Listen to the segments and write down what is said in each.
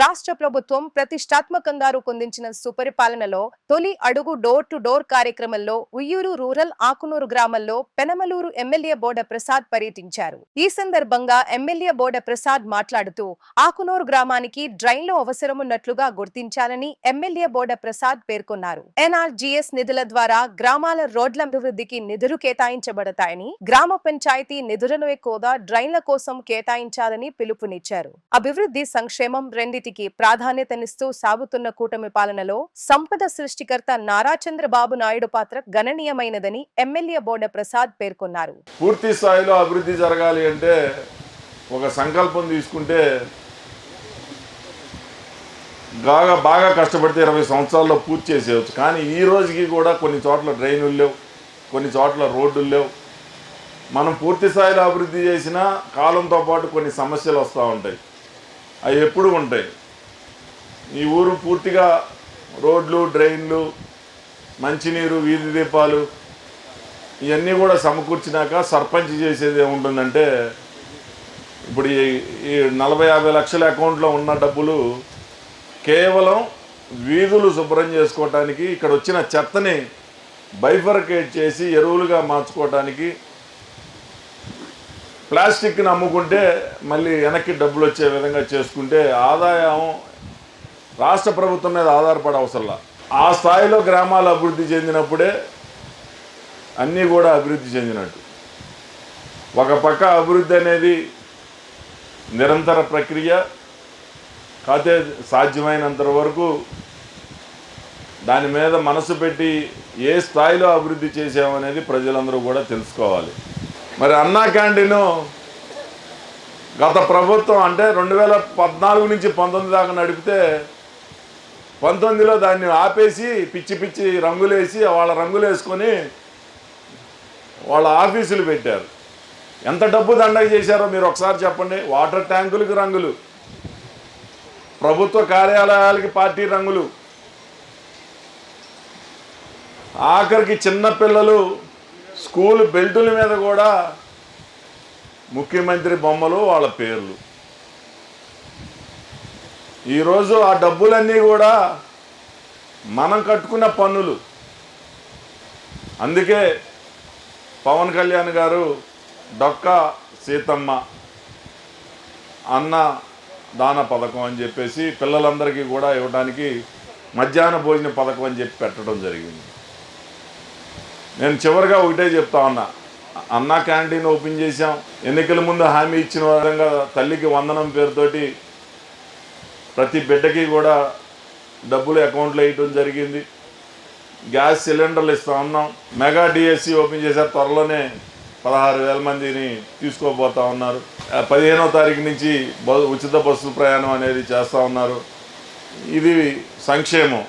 రాష్ట్ర ప్రభుత్వం ప్రతిష్టాత్మకంగా రూపొందించిన సుపరిపాలనలో తొలి అడుగు డోర్ టు డోర్ కార్యక్రమంలో ఉయ్యూరు రూరల్ ఆకునూరు గ్రామంలో పెనమలూరు ఎమ్మెల్యే బోడ ప్రసాద్ పర్యటించారు. ఈ సందర్భంగా ఎమ్మెల్యే బోడ ప్రసాద్ మాట్లాడుతూ ఆకునూరు గ్రామానికి డ్రైన్లు అవసరమున్నట్లుగా గుర్తించాలని ఎమ్మెల్యే బోడ ప్రసాద్ పేర్కొన్నారు. ఎన్ఆర్జీఎస్ నిధుల ద్వారా గ్రామాల రోడ్ల అభివృద్ధికి నిధులు కేటాయించబడతాయని గ్రామ పంచాయతీ నిధులను ఎక్కువగా డ్రైన్ల కోసం కేటాయించాలని పిలుపునిచ్చారు. అభివృద్ధి సంక్షేమం రెండిటికి ప్రాధాన్యతనిస్తూ సాగుతున్న కూటమి పాలనలో సంపద సృష్టికర్త నారా చంద్రబాబు నాయుడు పాత్ర గణనీయమైనదని ఎమ్మెల్యే బోడ ప్రసాద్ పేర్కొన్నారు. పూర్తి స్థాయిలో అభివృద్ధి జరగాలి అంటే ఒక సంకల్పం తీసుకుంటే బాగా బాగా కష్టపడితే ఇరవై సంవత్సరాల్లో పూర్తి చేసేయచ్చు. కానీ ఈ రోజుకి కూడా కొన్ని చోట్ల డ్రైనులు లేవు కొన్ని చోట్ల రోడ్లు లేవు. మనం పూర్తి స్థాయిలో అభివృద్ధి చేసినా కాలంతో పాటు కొన్ని సమస్యలు వస్తూ ఉంటాయి. అవి ఎప్పుడు ఉంటాయి. ఈ ఊరు పూర్తిగా రోడ్లు డ్రైన్లు మంచినీరు వీధి దీపాలు ఇవన్నీ కూడా సమకూర్చినాక సర్పంచ్ చేసేది ఏముంటుందంటే ఇప్పుడు ఈ ఈ నలభై యాభై లక్షల అకౌంట్లో ఉన్న డబ్బులు కేవలం వీధులు శుభ్రం చేసుకోవటానికి ఇక్కడ వచ్చిన చెత్తని బైఫర్కేట్ చేసి ఎరువులుగా మార్చుకోవటానికి ప్లాస్టిక్ని అమ్ముకుంటే మళ్ళీ వెనక్కి డబ్బులు వచ్చే విధంగా చేసుకుంటే ఆదాయం రాష్ట్ర ప్రభుత్వం మీద ఆధారపడే అవసరంలా ఆ స్థాయిలో గ్రామాలు అభివృద్ధి చెందినప్పుడే అన్నీ కూడా అభివృద్ధి చెందినట్టు. ఒక పక్క అభివృద్ధి అనేది నిరంతర ప్రక్రియ కాతే సాధ్యమైనంత వరకు దాని మీద మనసు పెట్టి ఏ స్థాయిలో అభివృద్ధి చేసామనేది ప్రజలందరూ కూడా తెలుసుకోవాలి. మరి అన్నా క్యాంటీను గత ప్రభుత్వం అంటే రెండు వేల పద్నాలుగు నుంచి పంతొమ్మిది దాకా నడిపితే పంతొమ్మిదిలో దాన్ని ఆపేసి పిచ్చి పిచ్చి రంగులేసి వాళ్ళ రంగులు వేసుకొని వాళ్ళ ఆఫీసులు పెట్టారు. ఎంత డబ్బు దండగ చేశారో మీరు ఒకసారి చెప్పండి. వాటర్ ట్యాంకులకి రంగులు ప్రభుత్వ కార్యాలయాలకి పార్టీ రంగులు ఆఖరికి చిన్నపిల్లలు స్కూల్ బెల్టుల మీద కూడా ముఖ్యమంత్రి బొమ్మలు వాళ్ళ పేర్లు. ఈరోజు ఆ డబ్బులన్నీ కూడా మనం కట్టుకున్న పన్నులు. అందుకే పవన్ కళ్యాణ్ గారు డొక్క సీతమ్మ అన్న దాన పథకం అని చెప్పేసి పిల్లలందరికీ కూడా ఇవ్వడానికి మధ్యాహ్న భోజన పథకం అని చెప్పి పెట్టడం జరిగింది. నేను చివరిగా ఒకటే చెప్తా ఉన్నా. అన్నా క్యాంటీన్ ఓపెన్ చేశాం. ఎన్నికల ముందు హామీ ఇచ్చిన విధంగా తల్లికి వందనం పేరుతోటి ప్రతి బిడ్డకి కూడా డబ్బులు అకౌంట్లో వేయటం జరిగింది. గ్యాస్ సిలిండర్లు ఇస్తా ఉన్నాం. మెగా డిఎస్సి ఓపెన్ చేశారు త్వరలోనే పదహారు వేల మందిని తీసుకోబోతా ఉన్నారు. పదిహేనో తారీఖు నుంచి బ- ఉచిత బస్సు ప్రయాణం అనేది చేస్తూ ఉన్నారు. ఇది సంక్షేమం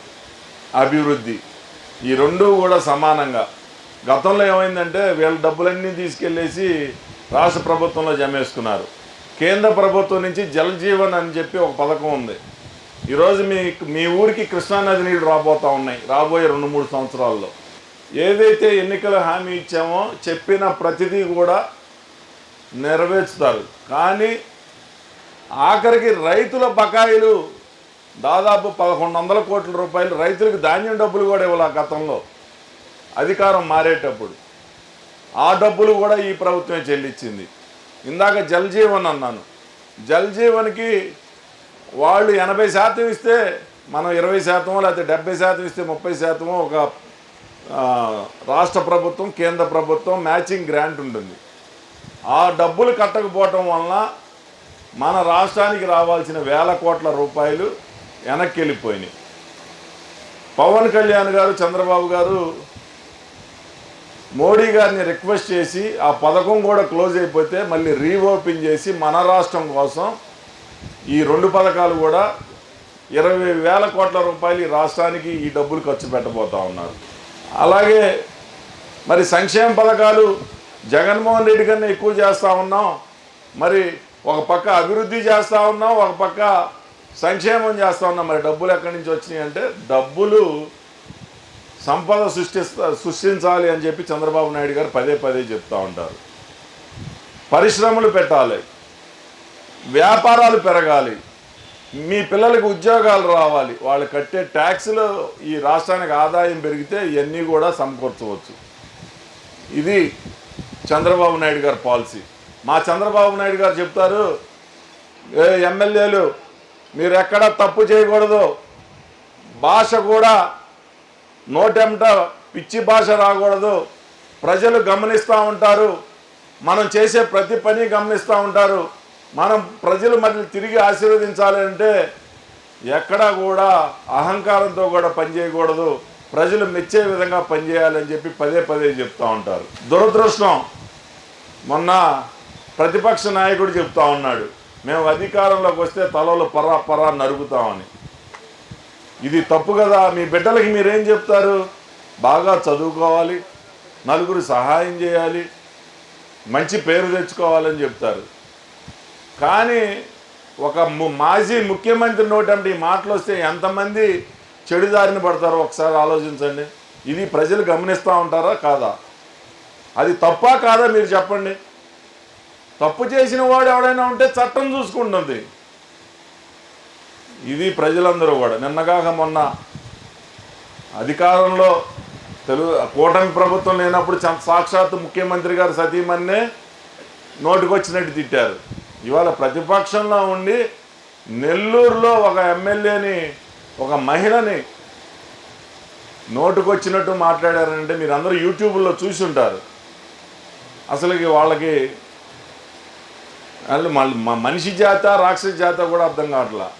అభివృద్ధి. ఈ రెండూ కూడా సమానంగా గతంలో ఏమైందంటే వీళ్ళ డబ్బులన్నీ తీసుకెళ్ళేసి రాష్ట్ర ప్రభుత్వంలో జమేసుకున్నారు. కేంద్ర ప్రభుత్వం నుంచి జలజీవన్ అని చెప్పి ఒక పథకం ఉంది. ఈరోజు మీ మీ ఊరికి కృష్ణానది నీళ్ళు రాబోతా ఉన్నాయి రాబోయే రెండు మూడు సంవత్సరాల్లో. ఏదైతే ఎన్నికల హామీ ఇచ్చామో చెప్పిన ప్రతిదీ కూడా నెరవేర్చుతారు. కానీ ఆఖరికి రైతుల బకాయిలు దాదాపు పదకొండు వందల కోట్ల రూపాయలు రైతులకు ధాన్యం డబ్బులు కూడా ఇవ్వాలి ఆ గతంలో? అధికారం మారేటప్పుడు ఆ డబ్బులు కూడా ఈ ప్రభుత్వమే చెల్లించింది. ఇందాక జల్ జీవన్ అన్నాను. జల్ జీవన్కి వాళ్ళు ఎనభై శాతం ఇస్తే మనం ఇరవై శాతమో లేకపోతే డెబ్బై శాతం ఇస్తే ముప్పై శాతమో ఒక రాష్ట్ర ప్రభుత్వం కేంద్ర ప్రభుత్వం మ్యాచింగ్ గ్రాంట్ ఉంటుంది. ఆ డబ్బులు కట్టకపోవటం వలన మన రాష్ట్రానికి రావాల్సిన వేల కోట్ల రూపాయలు వెనక్కి వెళ్ళిపోయినాయి. పవన్ కళ్యాణ్ గారు చంద్రబాబు గారు మోడీ గారిని రిక్వెస్ట్ చేసి ఆ పథకం కూడా క్లోజ్ అయిపోతే మళ్ళీ రీఓపెన్ చేసి మన రాష్ట్రం కోసం ఈ రెండు పథకాలు కూడా ఇరవై వేల కోట్ల రూపాయలు ఈ రాష్ట్రానికి ఈ డబ్బులు ఖర్చు పెట్టబోతా ఉన్నారు. అలాగే మరి సంక్షేమ పథకాలు జగన్మోహన్ రెడ్డి కన్నా ఎక్కువ చేస్తూ ఉన్నాం. మరి ఒక పక్క అభివృద్ధి చేస్తూ ఉన్నాం ఒక పక్క సంక్షేమం చేస్తూ ఉన్నాం. మరి డబ్బులు ఎక్కడి నుంచి వచ్చినాయి అంటే డబ్బులు సంపద సృష్టిస్తా సృష్టించాలి అని చెప్పి చంద్రబాబు నాయుడు గారు పదే పదే చెప్తూ ఉంటారు. పరిశ్రమలు పెట్టాలి. వ్యాపారాలు పెరగాలి. మీ పిల్లలకు ఉద్యోగాలు రావాలి. వాళ్ళు కట్టే ట్యాక్స్లో ఈ రాష్ట్రానికి ఆదాయం పెరిగితే ఇవన్నీ కూడా సమకూర్చవచ్చు. ఇది చంద్రబాబు నాయుడు గారి పాలసీ. మా చంద్రబాబు నాయుడు గారు చెప్తారు ఎమ్మెల్యేలు మీరు ఎక్కడ తప్పు చేయకూడదు. భాష కూడా నోటెంట పిచ్చి భాష రాకూడదు. ప్రజలు గమనిస్తూ ఉంటారు. మనం చేసే ప్రతి పని గమనిస్తూ ఉంటారు. మనం ప్రజలు మళ్ళీ తిరిగి ఆశీర్వదించాలి అంటే ఎక్కడా కూడా అహంకారంతో కూడా పనిచేయకూడదు ప్రజలు మెచ్చే విధంగా పనిచేయాలని చెప్పి పదే పదే చెప్తూ ఉంటారు. దురదృష్టం. మొన్న ప్రతిపక్ష నాయకుడు చెప్తా ఉన్నాడు. మేము అధికారంలోకి వస్తే తలలు పరా పరా నరుకుతామని. ఇది తప్పు కదా మీ బిడ్డలకి మీరేం చెప్తారు? బాగా చదువుకోవాలి నలుగురు సహాయం చేయాలి మంచి పేరు తెచ్చుకోవాలని చెప్తారు. కానీ ఒక ము- మాజీ ముఖ్యమంత్రి నోటంటే ఈ మాటలు వస్తే ఎంతమంది చెడుదారిని పడతారో ఒకసారి ఆలోచించండి. ఇది ప్రజలు గమనిస్తూ ఉంటారా కాదా? అది తప్పా కాదా మీరు చెప్పండి? తప్పు చేసిన వాడు ఎవడైనా ఉంటే చట్టం చూసుకుంటుంది. ఇది ప్రజలందరూ కూడా. నిన్నగాక మొన్న అధికారంలో తెలుగు కూటమి ప్రభుత్వం లేనప్పుడు సాక్షాత్ సాక్షాత్తు ముఖ్యమంత్రి గారు సతీమన్నే నోటికొచ్చినట్టు తిట్టారు. ఇవాళ ప్రతిపక్షంలో ఉండి నెల్లూరులో ఒక ఎమ్మెల్యేని ఒక మహిళని నోటుకొచ్చినట్టు మాట్లాడారంటే మీరు అందరూ యూట్యూబ్లో చూసి ఉంటారు అసలుకి వాళ్ళకి వాళ్ళు మళ్ళీ మ- మనిషి జాత రాక్షస జాత కూడా అర్థం కావట్లా.